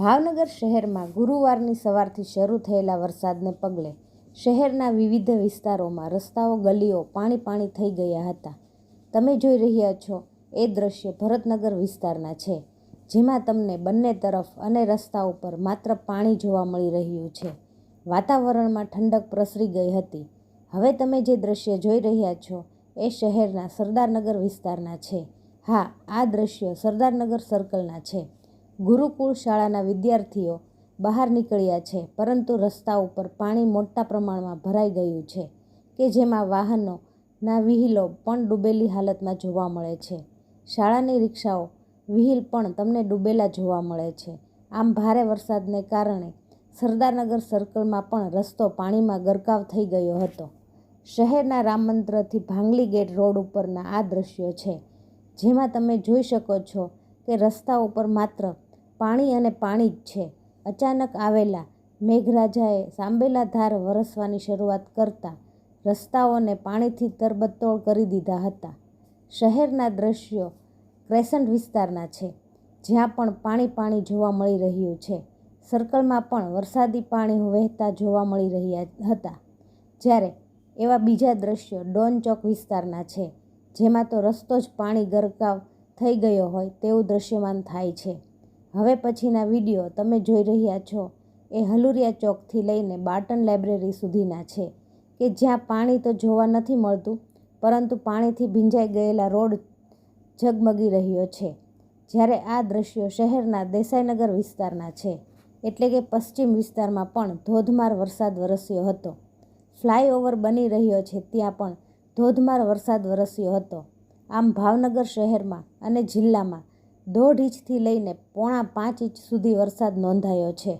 ભાવનગર શહેરમાં ગુરુવારની સવારથી શરૂ થયેલા વરસાદને પગલે શહેરના વિવિધ વિસ્તારોમાં રસ્તાઓ, ગલીઓ પાણી પાણી થઈ ગયા હતા. તમે જોઈ રહ્યા છો, એ દ્રશ્ય ભરતનગર વિસ્તારના છે, જેમાં તમને બંને તરફ અને રસ્તા ઉપર માત્ર પાણી જોવા મળી રહ્યું છે. વાતાવરણમાં ઠંડક પ્રસરી ગઈ હતી. હવે તમે જે દ્રશ્ય જોઈ રહ્યા છો, એ શહેરના સરદારનગર વિસ્તારના છે. હા, આ દ્રશ્યો સરદારનગર સર્કલના છે. ગુરુકુળ શાળાના વિદ્યાર્થીઓ બહાર નીકળ્યા છે, પરંતુ રસ્તા ઉપર પાણી મોટા પ્રમાણમાં ભરાઈ ગયું છે કે જેમાં વાહનોના વિહીલો પણ ડૂબેલી હાલતમાં જોવા મળે છે. શાળાની રિક્ષાઓ, વિહીલ પણ તમને ડૂબેલા જોવા મળે છે. આમ ભારે વરસાદને કારણે સરદારનગર સર્કલમાં પણ રસ્તો પાણીમાં ગરકાવ થઈ ગયો હતો. શહેરના રામ મંદિરથી ભાંગલી ગેટ રોડ ઉપરના આ દ્રશ્યો છે, જેમાં તમે જોઈ શકો છો કે રસ્તા ઉપર માત્ર પાણી અને પાણી જ છે. અચાનક આવેલા મેઘરાજાએ સાંબેલા ધાર વરસવાની શરૂઆત કરતા રસ્તાઓને પાણીથી તરબતોળ કરી દીધા હતા. શહેરના દ્રશ્યો ક્રેસન્ટ વિસ્તારના છે, જ્યાં પણ પાણી પાણી જોવા મળી રહ્યું છે. સર્કલમાં પણ વરસાદી પાણી વહેતા જોવા મળી રહ્યા હતા. જ્યારે એવા બીજા દ્રશ્યો ડોન ચોક વિસ્તારના છે, જેમાં તો રસ્તો જ પાણી ગરકાવ થઈ ગયો હોય તેવું દ્રશ્યમાન થાય છે. હવે પછીના વીડિયો તમે જોઈ રહ્યા છો એ હલુરિયા ચોકથી લઈને બાર્ટન લાઇબ્રેરી સુધીના છે, કે જ્યાં પાણી તો જોવા નથી મળતું, પરંતુ પાણીથી ભીંજાઈ ગયેલા રોડ ઝગમગી રહ્યો છે. જ્યારે આ દ્રશ્યો શહેરના દેસાઈનગર વિસ્તારના છે, એટલે કે પશ્ચિમ વિસ્તારમાં પણ ધોધમાર વરસાદ વરસ્યો હતો. ફ્લાયઓવર બની રહ્યો છે ત્યાં પણ ધોધમાર વરસાદ વરસ્યો હતો. આમ ભાવનગર શહેરમાં અને જિલ્લામાં દોઢ ઇંચથી લઈને પોણા પાંચ ઇંચ સુધી વરસાદ નોંધાયો છે.